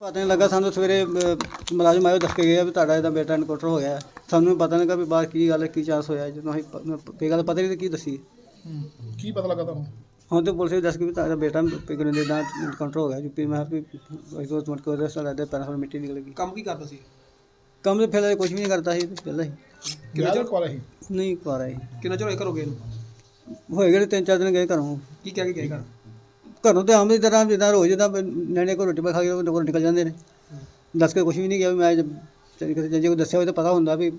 ਪਤਾ ਨਹੀਂ ਲੱਗਾ ਸਾਨੂੰ ਸਵੇਰੇ ਅਹ, ਮੁਲਾਜ਼ਮ ਆਇਓ ਦੱਸ ਕੇ ਗਿਆ ਵੀ ਤੁਹਾਡਾ ਇਹਦਾ ਬੇਟਾ ਐਨਕਾਊਂਟਰ ਹੋ ਗਿਆ। ਸਾਨੂੰ ਪਤਾ ਨਹੀਂ ਲੱਗਾ ਵੀ ਬਾਹਰ ਕੀ ਗੱਲ ਹੈ ਕੀ ਚਾਂਸ ਹੋਇਆ ਜਦੋਂ ਅਸੀਂ ਪ- ਕੀ ਗੱਲ ਪਤਾ ਨਹੀਂ ਕੀ ਦੱਸੀ। ਕੀ ਪਤਾ ਲੱਗਾ ਤੁਹਾਨੂੰ? ਹੁਣ ਤੇ ਪੁਲਿਸ ਵੀ ਦੱਸ ਕੇ ਵੀ ਤੁਹਾਡਾ ਬੇਟਾ ਪਿਗਨ ਦੇ ਦਾ ਐਨਕਾਊਂਟਰ ਹੋ ਗਿਆ ਯੂਪੀ ਮੈਂ ਕਿਹਾ ਵੀ ਅਸੀਂ ਤੋਂ ਤੁਮਟ ਕੋਲ ਰਸਤਾ ਲੱਗਦਾ ਪੈਰਾਂ ਤੋਂ ਮਿੱਟੀ ਨਿਕਲ ਗਈ। ਕੰਮ ਕੀ ਕਰਦਾ ਸੀ? ਕੰਮ ਤੇ ਫਿਰ ਕੁਝ ਵੀ ਨਹੀਂ ਕਰਦਾ ਸੀ ਪਹਿਲਾਂ ਹੀ। ਕਿੰਨਾ ਚਿਰ ਕੋਲ ਸੀ? ਨਹੀਂ ਕਰ ਆਈ ਕਿੰਨਾ ਚਿਰ ਹੋਇਆ ਘਰੋਂ ਗਏ ਨੂੰ? ਹੋਏ ਗਏ ਤਿੰਨ ਚਾਰ ਦਿਨ ਗਏ ਘਰੋਂ। ਕੀ ਕਹਿ ਕੇ ਗਏ ਘਰ? ਘਰੋਂ ਤੇ ਆਮ ਦੀ ਤਰ੍ਹਾਂ ਜਿੱਦਾਂ ਰੋਜ਼ ਜਿੱਦਾਂ ਨਿਆਣੇ ਕੋ ਰੋਟੀ ਪਾ ਖਾ ਕੇ ਉਹ ਨਿਕਲ ਜਾਂਦੇ ਨੇ। ਦੱਸ ਕੇ ਕੁਝ ਵੀ ਨਹੀਂ ਗਿਆ ਵੀ ਮੈਂ ਕਿਸੇ ਜੇ ਕੋਈ ਦੱਸਿਆ ਹੋਵੇ ਤਾਂ ਪਤਾ ਹੁੰਦਾ ਵੀ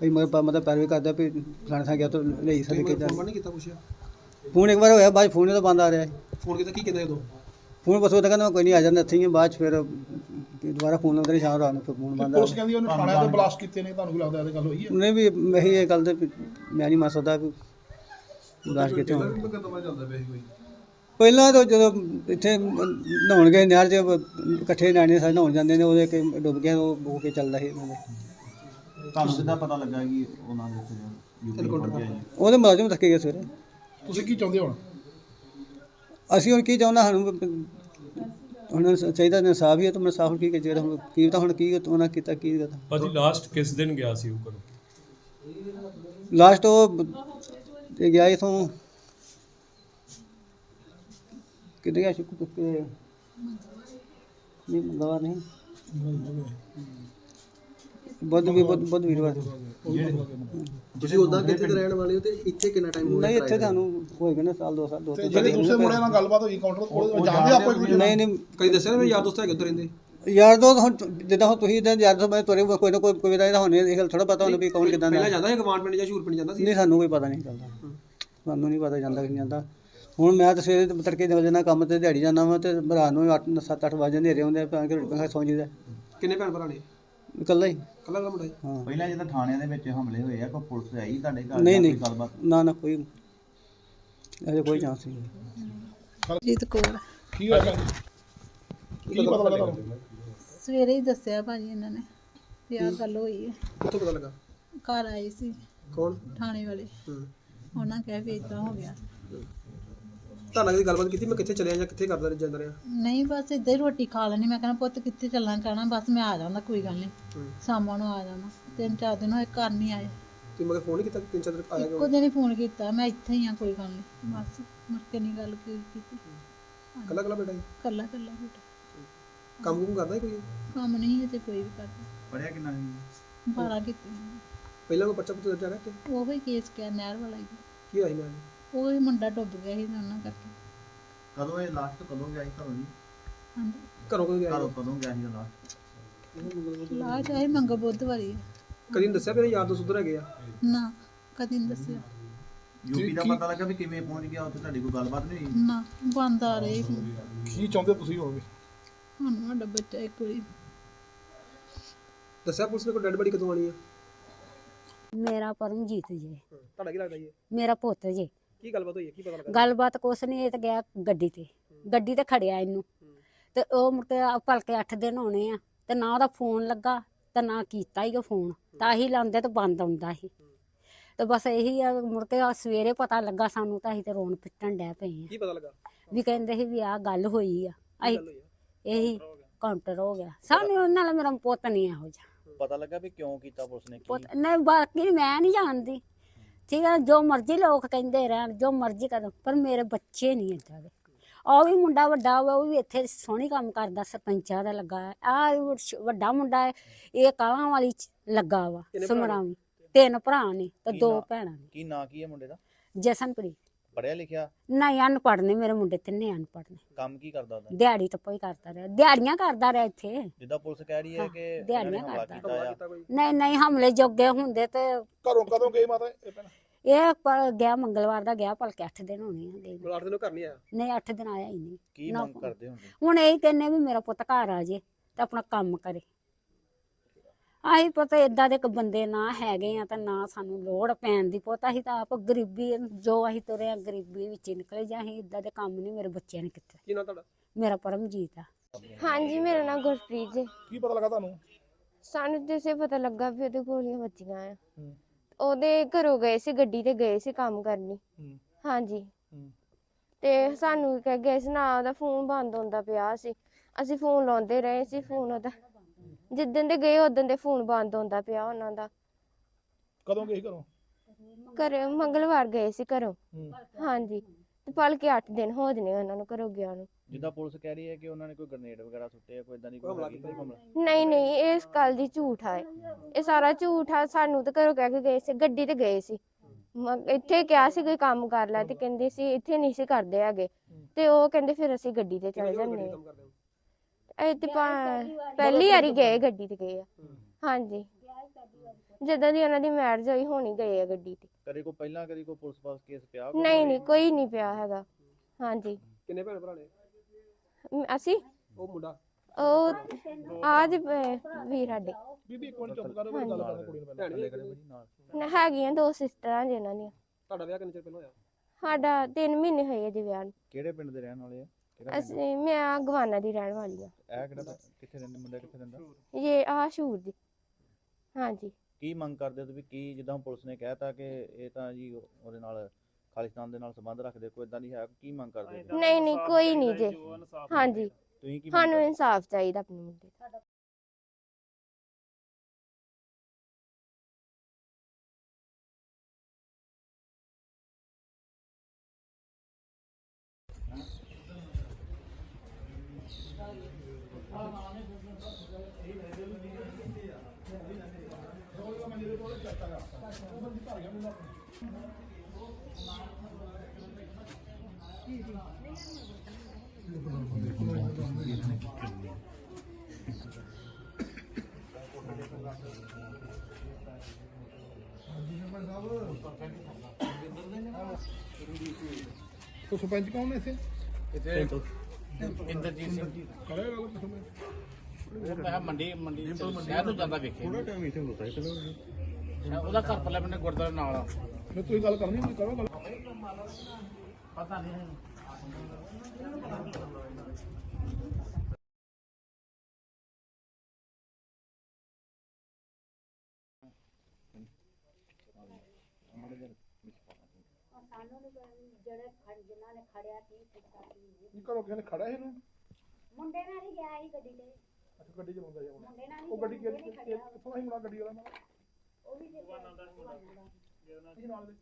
ਭਈ ਮਗਰ ਮਤਲਬ ਪੈਰਵੀ ਕਰਦਾ ਵੀ ਫਲਾਣੇ ਥਾਂ ਗਿਆ ਤਾਂ ਲਈ ਸਕਦੇ ਤੁਸੀਂ ਕਿਦਾਂ। ਫੋਨ ਨਹੀਂ ਕੀਤਾ ਪੁੱਛਿਆ? ਫੋਨ ਇੱਕ ਵਾਰ ਹੋਇਆ ਬਾਅਦ ਫੋਨ ਤਾਂ ਬੰਦ ਆ ਰਿਹਾ ਫੋਨ ਕੀਤਾ ਕੀ ਕਹਿੰਦੇ ਉਦੋਂ ਫੋਨ ਬਸ ਉਹ ਤਾਂ ਕਹਿੰਦਾ ਮੈਂ ਕੋਈ ਨਹੀਂ ਆ ਜਾਂਦਾ ਇੱਥੇ ਹੀ ਬਾਅਦ ਫਿਰ ਦੁਬਾਰਾ ਫੋਨ ਲਾਉਂਦੇ ਨੇ ਸ਼ਾਮ ਰਾਤ ਨੂੰ ਫੋਨ ਬੰਦ ਆ ਪੁਲਿਸ ਕਹਿੰਦੀ ਉਹਨੇ ਥਾਣੇ ਤੇ ਬਲਾਸਟ ਕੀਤੇ ਨੇ ਤੁਹਾਨੂੰ ਕੀ ਲੱਗਦਾ ਇਹਦੇ ਗੱਲ ਹੋਈ ਹੈ? ਉਹਨੇ ਵੀ ਇਹੀ ਇਹ ਗੱਲ ਤੇ ਮੈਂ ਨਹੀਂ ਮੰਨ ਸਕਦਾ ਵੀ ਦਾਸ਼ ਕਿਤੇ ਹੋਣ? ਪਹਿਲਾਂ ਤਾਂ ਜਦੋਂ ਇੱਥੇ ਨਹਾਉਣ ਗਏ ਨਹਿਰ 'ਚ ਇਕੱਠੇ ਨਿਆਣੇ ਸਾਰੇ ਨਹਾਉਣ ਜਾਂਦੇ ਨੇ ਉਹਦੇ ਕਿ ਡੁੱਬ ਗਿਆ ਉਹ ਬੋ ਕੇ ਚੱਲਦਾ ਸੀ ਉਹਨਾਂ ਦੇ। ਤੁਹਾਨੂੰ ਕਿੱਦਾਂ ਪਤਾ ਲੱਗਾ ਕਿ ਉਹਨਾਂ ਦੇ ਉੱਤੇ ਯੂਪੀ ਜੀ ਉਹਦੇ ਮੁਲਾਜ਼ਮ ਥੱਕੇ ਗਏ ਸਵੇਰੇ। ਤੁਸੀਂ ਕੀ ਚਾਹੁੰਦੇ ਹੋ ਹੁਣ? ਅਸੀਂ ਹੁਣ ਕੀ ਚਾਹੁੰਦਾ ਸਾਨੂੰ ਹੁਣ ਚਾਹੀਦਾ ਇਨਸਾਫ ਹੀ ਹੈ ਤਾਂ ਮੈਂ ਸਾਫ਼ ਕੀ ਜਿਹੜਾ ਹੁਣ ਕੀ ਤਾਂ ਹੁਣ ਕੀ ਉਹਨਾਂ ਕੀਤਾ ਕੀ ਕਰਤਾ ਭਾਜੀ ਲਾਸਟ ਕਿਸ ਦਿਨ ਗਿਆ ਸੀ ਉਹ ਘਰੋਂ? ਲਾਸਟ ਉਹ ਤੇ ਗਿਆ ਇਥੋਂ ਕਿੱਥੇ ਗਿਆ ਸ਼ੁਕਰ ਤੁੱਕੇ ਨਹੀਂ ਮੰਗਵਾ ਨਹੀਂ। ਬੁੱਧ ਵੀ ਬੁੱਧ ਬੁੱਧ ਵੀਰਵਾਰ ਤੁਸੀਂ ਉਦਾਂ ਕਿੱਥੇ ਦੇ ਰਹਿਣ ਵਾਲੇ ਹੋ ਤੇ ਇੱਥੇ ਕਿੰਨਾ ਟਾਈਮ ਹੋ ਨਹੀਂ ਇੱਥੇ ਤੁਹਾਨੂੰ ਹੋਏਗਾ ਨਾ ਸਾਲ ਦੋ ਸਾਲ ਦੋ ਤੇ ਤਿੰਨ ਜਿਹੜੇ ਦੂਸਰੇ ਮੁੰਡੇ ਨਾਲ ਗੱਲਬਾਤ ਹੋਈ ਕਾਊਂਟਰ ਉਹ ਜਾਣਦੇ ਆਪਾਂ ਇੱਕ ਦੂਜੇ? ਨਹੀਂ ਨਹੀਂ। ਕਈ ਦੱਸਿਆ ਨਾ ਮੇਰੇ ਯਾਰ ਦੋਸਤ ਹੈਗੇ ਉੱਧਰ ਰਹਿੰਦੇ। ਯਾਰ ਦੋ ਹੁਣ ਜਿੱਦਾਂ ਹੁਣ ਤੁਸੀਂ ਇਦਾਂ ਯਾਰ ਦੋ ਮੈਂ ਤੁਹਾਡੇ ਕੋਈ ਨਾ ਕੋਈ ਕੋਈ ਦਾ ਹੋਣੇ ਇਹ ਗੱਲ ਥੋੜਾ ਪਤਾ ਹੁੰਦਾ ਵੀ ਕੌਣ ਕਿਦਾਂ ਦਾ। ਪਹਿਲਾਂ ਜਾਂਦਾ ਗਵਾਂਡ ਪਿੰਡ ਜਾਂ ਸ਼ੂਰ ਪਿੰਡ ਜਾਂਦਾ ਸੀ। ਨਹੀਂ ਸਾਨੂੰ ਕੋਈ ਪਤਾ ਨਹੀਂ ਚੱਲਦਾ। ਸਾਨੂੰ ਨਹੀਂ ਪਤਾ ਜਾਂਦਾ ਕਿ ਨਹੀਂ ਜਾਂਦਾ। ਹੁਣ ਮੈਂ ਤਾਂ ਸਵੇਰੇ ਤੇ ਤੜਕੇ ਨਿਕਲ ਜਾਂਦਾ ਕੰਮ ਤੇ ਦਿਹਾੜੀ ਜਾਂਦਾ ਵਾਂ ਤੇ ਰਾਤ ਨੂੰ 8 7 8 ਵਜੇ ਹਨੇਰੇ ਹੁੰਦੇ ਆ ਭਾਂ ਕੇ ਰੋਟੀ ਖਾ ਸੌਂ ਜੀਦਾ ਕਿੰਨੇ ਭੈਣ ਭਰਾ ਨੇ? ਇਕੱਲਾ ਹੀ। ਕੱਲਾ ਕੱਲਾ ਮੁੰਡਾ? ਹਾਂ। ਪਹਿਲਾਂ ਜਦੋਂ ਥਾਣਿਆਂ ਦੇ ਵਿੱਚ ਹਮਲੇ ਹੋਏ ਆ ਕੋਈ ਪੁਲਿਸ ਆਈ ਤੁਹਾਡੇ ਘਰ ਨਹੀਂ ਜਾਂ ਨਹੀਂ ਕੋਈ ਗੱਲਬਾਤ? ਨਾ ਨਾ ਕੋਈ ਅਜੇ ਕੋਈ ਚਾਂਸ ਨਹੀਂ ਜੀਤ ਕੌਰ। ਕੀ ਹੋਇਆ? ਭੈਣ ਜੀ? ਕੀ ਪਤਾ ਲੱਗਾ? ਤੁਹਾਨੂੰ ਸਵੇਰੇ ਹੀ ਦੱਸਿਆ ਭਾਜੀ ਇਹਨਾਂ ਨੇ ਵੀ ਆਹ ਗੱਲ ਹੋਈ ਹੈ। ਕਿੱਥੋਂ ਪਤਾ ਲੱਗਾ? ਘਰ ਆਏ ਸੀ। ਕੌਣ? ਥਾਣੇ ਵਾਲੇ। ਹੂੰ। ਉਹਨਾਂ ਕਹਿ ਵੀ ਇਦਾਂ ਹੋ ਗਿਆ। ਤਾਂ ਲੱਗਦੀ ਗੱਲਬਾਤ ਕੀਤੀ? ਮੈਂ ਕਿੱਥੇ ਚਲਿਆ ਜਾਂ ਕਿੱਥੇ ਕਰਦਾ ਰਿਹਾ ਜਾਂਦਾ ਰਿਹਾ? ਨਹੀਂ ਬਸ ਏਦਾਂ ਹੀ ਰੋਟੀ ਖਾ ਲੈਣੀ ਮੈਂ ਕਹਿੰਦਾ ਪੁੱਤ ਕਿੱਥੇ ਚੱਲਣਾ ਕਹਿਣਾ ਬਸ ਮੈਂ ਆ ਜਾਂਦਾ ਕੋਈ ਗੱਲ ਨਹੀਂ। ਸ਼ਾਮਾਂ ਨੂੰ ਆ ਜਾਣਾ ਤਿੰਨ ਚਾਰ ਦਿਨ ਹੋਏ ਘਰ ਨਹੀਂ ਆਏ। ਤੁਸੀਂ ਮਗਰ ਫੋਨ ਨਹੀਂ ਕੀਤਾ? ਤਿੰਨ ਚਾਰ ਦਿਨ ਆਇਆ ਇੱਕੋ ਦਿਨ ਹੀ ਫੋਨ ਕੀਤਾ। ਮੈਂ ਇੱਥੇ ਹੀ ਆ ਕੋਈ ਗੱਲ ਨਹੀਂ। ਬਸ ਮੁੜ ਕੇ ਨਹੀਂ ਗੱਲ ਕੀ- ਕੀਤੀ। ਕੱਲਾ ਕੱਲਾ ਬੇਟਾ ਸੀ ਕੱਲਾ ਕੱਲਾ ਬੇਟਾ। ਕੰਮ ਕੁਮ ਕਰਦਾ ਸੀ ਕੋਈ? ਕੰਮ ਨਹੀਂ ਹੈ ਤੇ ਕੋਈ ਵੀ ਕਰਦਾ। ਪੜਿਆ ਕਿੰਨਾ ਸੀ ਬਾਰਾ ਕੀਤੀ। ਪਹਿਲਾਂ ਕੋਈ ਬੱਚਾ ਪੁੱਤ ਦਰਜਾ ਰਿਹਾ ਤੇ ਉਹ ਹੀ ਕੇਸ ਕਿਆ ਨਹਿਰ ਵਾਲਾ ਹੀ। ਕੀ ਆਈ ਮੈਂ ਉਹ ਹੀ ਮੁੰਡਾ ਡੁੱਬ ਗਿਆ ਸੀ ਤੇ ਉਹਨਾਂ ਕਰਕੇ। ਕਦੋਂ ਇਹ ਲਾਸਟ ਕਦੋਂ ਗਿਆ ਸੀ ਘਰੋਂ ਜੀ? ਹਾਂਜੀ। ਘਰੋਂ ਕਦੋਂ ਗਿਆ ਘਰੋਂ ਕਦੋਂ ਗਿਆ ਸੀ ਲਾਸਟ ਲਾ ਚਾਹੇ ਮੰਗ ਬੁੱਧ ਵਾਰੀ ਹੈ। ਕਦੀ ਨੀ ਦੱਸਿਆ ਮੇਰੇ ਯਾਰ ਦੋਸਤ ਉੱਧਰ ਹੈਗੇ ਆ? ਨਾ ਕਦੀ ਨਹੀਂ ਦੱਸਿਆ। ਯੂਪੀ ਦਾ ਪਤਾ ਲੱਗਾ ਵੀ ਕਿਵੇਂ ਪਹੁੰਚ ਗਿਆ ਉੱਥੇ ਤੁਹਾਡੀ ਕੋਈ ਗੱਲਬਾਤ ਨਹੀਂ ਹੋਈ? ਨਾ ਬੰਦ ਆ ਰਹੇ ਹੁਣ ਕੀ ਚਾਹੁੰਦੇ ਤੁਸੀਂ ਹੋਵੇ ਹੁਣ ਸਾਡਾ ਬੱਚਾ ਇੱਕ ਵਾਰੀ। ਦੱਸਿਆ ਪੁਲਿਸ ਨੇ ਕੋਈ ਡੈਡ ਬੜੀ ਕਦੋਂ ਆਣੀ ਆ? ਮੇਰਾ ਪਰਮਜੀਤ ਜੀ। ਤੁਹਾਡਾ ਕੀ ਲੱਗਦਾ ਜੀ? ਇਹ? ਮੇਰਾ ਪੁੱਤ ਜੀ। ਕੀ ਗੱਲਬਾਤ ਹੋਈ ਹੈ? ਕੀ ਪਤਾ ਲੱਗਾ ਗੱਲਬਾਤ ਕੁਛ ਨਹੀਂ ਇਹ ਤਾਂ ਗਿਆ ਗੱਡੀ ਤੇ। ਗੱਡੀ ਤੇ ਖੜਿਆ ਇਹਨੂੰ। ਤੇ ਉਹ ਮੁੜ ਕੇ ਆ ਭਲਕੇ 8 ਦਿਨ ਹੋਣੇ ਆ ਤੇ ਨਾ ਉਹਦਾ ਫੋਨ ਲੱਗਾ ਤੇ ਨਾ ਕੀਤਾ ਹੀ ਉਹ ਫੋਨ। ਤਾਂ ਹੀ ਲਾਉਂਦੇ ਤੇ ਬੰਦ ਆਉਂਦਾ ਸੀ। ਤੇ ਬਸ ਇਹੀ ਆ ਮੁੜ ਕੇ ਆ ਸਵੇਰੇ ਪਤਾ ਲੱਗਾ ਸਾਨੂੰ ਤਾਂ ਅਸੀਂ ਤੇ ਰੋਣ ਪਿੱਟਣ ਡੈ ਪਏ ਆ। ਕੀ ਪਤਾ ਲੱਗਾ? ਵੀ ਕਹਿੰਦੇ ਸੀ ਵੀ ਆਹ ਗੱਲ ਹੋਈ ਆ। ਅਸੀਂ ਗੱਲ ਹੋਈ ਆ? ਇਹੀ ਕਾਊਂਟਰ ਹੋ ਗਿਆ। ਸਾਨੂੰ ਉਹਨਾਂ ਨਾਲ ਮੇਰਾ ਪੁੱਤ ਨਹੀਂ ਇਹੋ ਜਿਹਾ। ਪਤਾ ਲੱਗਾ ਵੀ ਕਿਉਂ ਕੀਤਾ ਪੁਲਿਸ ਨੇ ਪੁੱਤ ਨਹੀਂ ਬਾਕੀ ਮੈਂ ਨਹੀਂ ਜਾਣਦੀ। ਠੀਕ ਹੈ ਜੋ ਮਰਜ਼ੀ ਲੋਕ ਕਹਿੰਦੇ ਰਹਿਣ ਜੋ ਮਰਜ਼ੀ ਕਰਨ ਪਰ ਮੇਰੇ ਬੱਚੇ ਨਹੀਂ ਏਦਾਂ ਦੇ। ਉਹ ਵੀ ਮੁੰਡਾ ਵੱਡਾ ਵਾ ਉਹ ਵੀ ਇੱਥੇ ਸੋਹਣੀ ਕੰਮ ਕਰਦਾ ਸਰਪੰਚਾਂ ਦਾ ਲੱਗਾ ਆ ਵੱਡਾ ਮੁੰਡਾ ਹੈ ਇਹ ਕਾਲਾਂ ਵਾਲੀ ਚ ਲੱਗਾ ਵਾ? ਸਮਰਾਵੀ ਤਿੰਨ ਭਰਾ ਨੇ ਤੇ ਦੋ? ਭੈਣਾਂ ਨੇ। ਕੀ ਨਾਂ ਕੀ ਹੈ ਮੁੰਡੇ ਦਾ? ਜਸਨਪ੍ਰੀਤ। ਪੜਿਆ ਲਿਖਿਆ? ਨਹੀਂ ਅਨਪੜ੍ਹ ਨੇ ਮੇਰੇ ਮੁੰਡੇ ਤਿੰਨੇ ਅਨਪੜ੍ਹ ਨੇ। ਕੰਮ ਕੀ ਕਰਦਾ ਉਹਦਾ? ਦਿਹਾੜੀ ਟੱਪਾ ਹੀ ਕਰਦਾ ਰਿਹਾ। ਦਿਹਾੜੀਆਂ ਕਰਦਾ ਰਿਹਾ ਇੱਥੇ। ਜਿੱਦਾਂ ਪੁਲਿਸ ਕਹਿ ਰਹੀ ਹੈ ਕਿ ਦਿਹਾੜੀਆਂ ਕਰਦਾ। ਨਹੀਂ ਨਹੀਂ ਹਮਲੇ ਜੋਗੇ ਹੁੰਦੇ ਤੇ ਘਰੋਂ ਕਦੋਂ ਗਏ ਮਾਤਾ ਇਹ ਭੈਣ? ਇਹ ਪ- ਗਿਆ ਮੰਗਲਵਾਰ ਦਾ ਗਿਆ ਭਲਕੇ 8 ਦਿਨ ਹੋਣੇ ਆ ਗਏ। ਨੂੰ। ਬੁਲਾੜ ਦਿਨੋਂ ਘਰ ਨਹੀਂ ਆਇਆ? ਨਹੀਂ 8 ਦਿਨ ਆਇਆ ਹੀ ਨਹੀਂ। ਕੀ ਨਾ ਮੰਗ ਕਰਦੇ ਹੁੰਦੇ ਹੁਣ ਇਹ ਕਹਿੰਨੇ ਵੀ ਮੇਰਾ ਪੁੱਤ ਘਰ ਆ ਜੇ ਤੇ ਆਪਣਾ ਕੰਮ ਕਰੇ। ਆਹੀ ਪਤਾ ਇਦਾਂ ਦੇ ਇੱਕ ਬੰਦੇ ਨਾ ਹੈਗੇ ਆ ਤਾਂ ਨਾ ਸਾਨੂੰ ਲੋੜ ਪੈਣ ਦੀ ਪੁੱਤ। ਅਸੀਂ ਤਾਂ ਆਪ ਗਰੀਬੀ ਜੋ ਅਸੀਂ ਤੁਰੇ ਆ ਗਰੀਬੀ ਵਿੱਚ ਹੀ ਨਿਕਲੇ ਜਾਂ ਅਸੀਂ ਇਦਾਂ ਦੇ ਕੰਮ ਨਹੀਂ ਮੇਰੇ ਬੱਚਿਆਂ ਨੇ ਕੀਤੇ। ਕੀ ਨਾਂ ਤੁਹਾਡਾ? ਮੇਰਾ ਪਰਮਜੀਤ ਆ। ਹਾਂਜੀ ਮੇਰਾ ਨਾਮ ਗੁਰਪ੍ਰੀਤ ਜੀ। ਕੀ ਪਤਾ ਲੱਗਾ ਤੁਹਾਨੂੰ? ਸਾਨੂੰ ਜਿਸੇ ਪਤਾ ਲੱਗਾ ਵੀ ਉਹਦੇ ਗੋਲੀਆਂ ਵੱਜੀਆਂ ਆ। ਹੂੰ। ਉਹਦੇ ਘਰੋਂ ਗਏ ਸੀ ਗੱਡੀ ਤੇ ਗਏ ਸੀ ਕੰਮ ਕਰਨੀ ਹੂੰ। ਹਾਂਜੀ। ਹੂੰ। ਤੇ ਸਾਨੂੰ ਕਹਿ ਗਏ ਸੀ ਨਾ ਉਹਦਾ ਫੋਨ ਬੰਦ ਹੁੰਦਾ ਪਿਆ ਸੀ। ਅਸੀਂ ਫੋਨ ਲਾਉਂਦੇ ਰਹੇ ਸੀ ਫੋਨ ਉਹਦਾ। ਜਿੱਦਣ ਦੇ ਗਏ ਉਦੋਂ ਦੇ ਫੋਨ ਬੰਦ ਹੁੰਦਾ ਪਿਆ ਉਹਨਾਂ ਦਾ। ਕਦੋਂ ਗਏ ਘਰੋਂ? ਘਰੇ ਮੰਗਲਵਾਰ ਗਏ ਸੀ ਘਰੋਂ। ਹੂੰ। ਹਾਂਜੀ। ਤੇ ਭਲਕੇ 8 ਦਿਨ ਹੋ ਜਨੇ ਉਹਨਾਂ ਨੂੰ ਘਰੋਂ ਗਿਆ ਨੂੰ। ਜਿੱਦਾਂ ਪੁਲਿਸ ਕਹਿ ਰਹੀ ਹੈ ਕਿ ਉਹਨਾਂ ਨੇ ਕੋਈ ਗ੍ਰਨੇਡ ਵਗੈਰਾ ਸੁੱਟੇ ਆ ਕੋਈ ਇਦਾਂ ਦੀ ਕੋਈ ਹਮਲਾ ਕੀਤਾ। ਹਮਲਾ ਨਹੀਂ ਨਹੀਂ ਇਹ ਇਸ ਗੱਲ ਦੀ ਝੂਠ ਆ। ਇਹ ਇਹ ਸਾਰਾ ਝੂਠ ਆ। ਸਾਨੂੰ ਤਾਂ ਘਰੋਂ ਕਹਿ ਕੇ ਗਏ ਸੀ ਗੱਡੀ ਤੇ ਗਏ ਸੀ। ਮ- ਇੱਥੇ ਕਿਹਾ ਸੀ ਕੋਈ ਕੰਮ ਕਰ ਲੈ ਤੇ ਕਹਿੰਦੇ ਸੀ ਇੱਥੇ ਨਹੀਂ ਸੀ ਕਰਦੇ ਹੈਗੇ। ਤੇ ਉਹ ਕਹਿੰਦੇ ਫਿਰ ਅਸੀਂ ਗੱਡੀ ਤੇ ਚਲੇ ਜਾਂਦੇ ਕੰਮ ਕਰਦੇ ਹੋ? ਆ ਇਹ ਤੇ ਪਾ- ਪਹਿਲੀ ਵਾਰੀ ਗਏ ਗੱਡੀ ਤੇ ਗਏ ਆ। ਹਾਂਜੀ। ਜਦੋਂ ਦੀ ਉਹਨਾਂ ਦੀ ਮੈਰਿਜ ਹੋਈ ਹੋਣੀ ਗਏ ਆ ਗੱਡੀ ਤੇ। ਕਦੇ ਕੋਈ ਪਹਿਲਾਂ ਕਦੀ ਕੋਈ ਪੁਲਿਸ ਪਾਸ ਕੇਸ ਪਿਆ ਨਹੀਂ ਨਹੀਂ ਕੋਈ ਨਹੀਂ ਪਿਆ ਹੈਗਾ। ਹਾਂਜੀ। ਕਿੰਨੇ ਭੈਣ ਭਰਾ ਨੇ? ਅਸੀਂ? ਉਹ ਮੁੰਡਾ। ਉਹ ਆਜ ਵੀਰ ਸਾਡੇ। ਬੀਬੀ ਇੱਕ ਮਿੰਟ ਚੁੱਪ ਕਰ ਉਹ ਗੱਲ ਕਰਨ ਕੁੜੀ ਨੂੰ ਪਹਿਲਾਂ। ਵੀ ਨ- ਹੈਗੀਆਂ ਦੋ ਸਿਸਟਰਾਂ ਜਿਨ੍ਹਾਂ ਦੀਆਂ। ਤੁਹਾਡਾ ਵਿਆਹ ਕਿੰਨੇ ਚਿਰ ਪਹਿਲਾਂ ਹੋਇਆ? ਸਾਡਾ 3 ਮਹੀਨੇ ਹੋਏ ਅਜੇ ਵਿਆਹ ਨੂੰ। ਕਿਹੜੇ ਪਿੰਡ ਦੇ ਰਹਿਣ ਵਾਲੇ ਆ? ਕਿਹੜਾ ਪਿੰਡ? ਅਸੀਂ ਮੈਂ ਗਵਾਨਾ ਦੀ ਰਹਿਣ ਵਾਲੀ ਆ। ਇਹ ਕਿਹੜਾ ਪਿੰਡ? ਕਿੱਥੇ ਰਹਿੰਦੇ ਮੁੰਡਾ ਕਿੱਥੇ ਰਹਿੰਦਾ? ਇਹ ਆ ਸ਼ੂਰ ਦੀ। ਹਾਂਜੀ। ਕੀ ਮੰਗ ਕਰਦੇ ਹੋ ਤੁਸੀਂ? ਕੀ ਜਿੱਦਾਂ ਪੁਲਿਸ ਨੇ ਕਹਿਤਾ ਕਿ ਇਹ ਤਾਂ ਜੀ ਉਹਦੇ ਨਾਲ ਖਾਲਿਸਤਾਨ ਦੇ ਨਾਲ ਸੰਬੰਧ ਰੱਖਦੇ ਕੋਈ ਇਦਾਂ ਦੀ ਹੈ ਕੀ ਮੰਗ ਕਰਦੇ ਹੋ? ਨਹੀਂ ਨਹੀਂ ਕੋਈ ਨਹੀਂ ਜੇ। ਹਾਂਜੀ। ਤੁਸੀਂ ਕੀ ਮੰਗ ਸਾਨੂੰ ਕਰਦੇ? ਇਨਸਾਫ ਚਾਹੀਦਾ ਆਪਣੇ ਮੁੰਡੇ ਦਾ ਤੋ ਸਰਪੰਚ ਕੌਣ ਨੇ ਇੱਥੇ ਇੰਦਰਜੀਤ ਸਿੰਘ ਕਰੇ ਗੱਲ ਕਿਥੋਂ ਮੈਂ ਉਹ ਮੈਂ ਮੰਡੀ ਮੰਡੀ ਸ਼ਹਿਰ ਨੂੰ ਜਾਂਦਾ ਵੇਖੇ ਥੋੜਾ ਟਾਈਮ ਇੱਥੇ ਹੁੰਦਾ ਹੈ ਉਹਦਾ ਘਰ ਪੱਲੇ ਬੰਨੇ ਗੁਰਦੁਆਰੇ ਨਾਲ ਆ ਮੈਂ ਤੁਸੀਂ ਗੱਲ ਕਰਨੀ ਹੋਈ ਕਰੋ ਗੱਲ। ਪਤਾ ਨਹੀਂ ਕਰੋ ਕਿਸੇ ਨੇ ਖੜਾ ਇਹਨੂੰ? ਮੁੰਡੇ ਨਾਲ ਹੀ ਗਿਆ ਸੀ ਗੱਡੀ ਤੇ ਅੱਛਾ ਗੱਡੀ ਜੀ। ਮੁੰਡੇ ਨਾਲ ਉਹ ਗੱਡੀ ਕਿੱਥੋਂ ਸੀ ਮੁੰਡਾ ਗੱਡੀ ਵਾਲਾ ਉਹ ਵੀ ਕੀ ਨਾਲ ਦੇ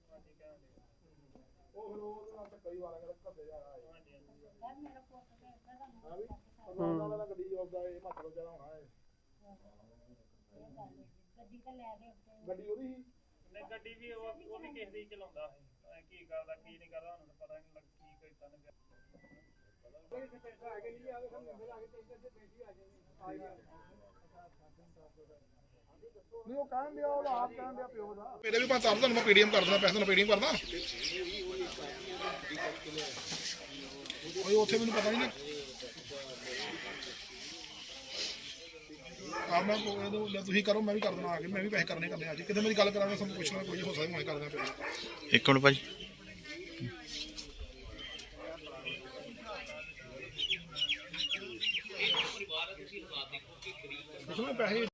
ਉਹ ਫਿਰ ਉਹਦੇ ਨਾਲ ਤਾਂ ਕਈ ਵਾਰ ਅਗਰ ਘੱਦੇ ਜਾ ਰਹਾ ਹੈ ਹਾਂ। ਵੀ ਪਰਵਾਨਾ ਵਾਲਾ ਗੱਡੀ ਚਲਾਉਂਦਾ ਇਹ ਮਤਲਬ ਜ਼ਿਆਦਾ ਹੋਣਾ ਹੈ ਗੱਡੀ ਤੇ ਲੈ ਕੇ ਗੱਡੀ ਉਹਦੀ ਸੀ ਨੇ ਗੱਡੀ ਵੀ ਉਹ ਉਹ ਵੀ ਕਿਸੇ ਦੀ ਚਲਾਉਂਦਾ ਹੈ ਕੀ ਕਰਦਾ ਕੀ ਨਹੀਂ ਕਰਦਾ ਉਹਨੂੰ ਪਤਾ ਨਹੀਂ ਲੱਗ ਕੀ ਕੋਈ ਤਾਂ ਨਹੀਂ ਉਹ ਕਹਿਣ ਦਿਆ ਉਹ ਆਪ ਕਹਿਣ ਦਿਆ ਪਿਓ ਦਾ। ਮੇਰੇ ਵੀ ਪੰਜ ਸਾਲ ਤੁਹਾਨੂੰ ਮੈਂ ਪੀਡੀਐਮ ਕਰ ਦਿੰਦਾ ਪੈਸੇ ਤੁਹਾਨੂੰ ਪੀਡੀਐਮ ਕਰਦਾ। ਓਏ ਉੱਥੇ ਮੈਨੂੰ ਪਤਾ ਨਹੀਂ ਨਾ। ਆ ਮੈਂ ਉਹ- ਲੈ ਤੁਸੀਂ ਕਰੋ ਮੈਂ ਵੀ ਕਰ ਦੇਣਾ ਆ ਕੇ ਮੈਂ ਵੀ ਪੈਸੇ ਕਰਨੇ ਕਰਨੇ ਅੱਜ ਕਿਤੇ ਮੇਰੀ ਗੱਲ ਕਰਾਂਗਾ ਤੁਹਾਨੂੰ ਪੁੱਛਣਾ ਕੋਈ ਹੋ ਸਕਦਾ ਮੈਂ ਕਰ ਦੇਣਾ ਫਿਰ ਇੱਕ ਮਿੰਟ ਭਾਜੀ। ਪੁੱਛਣਾ ਪੈਸੇ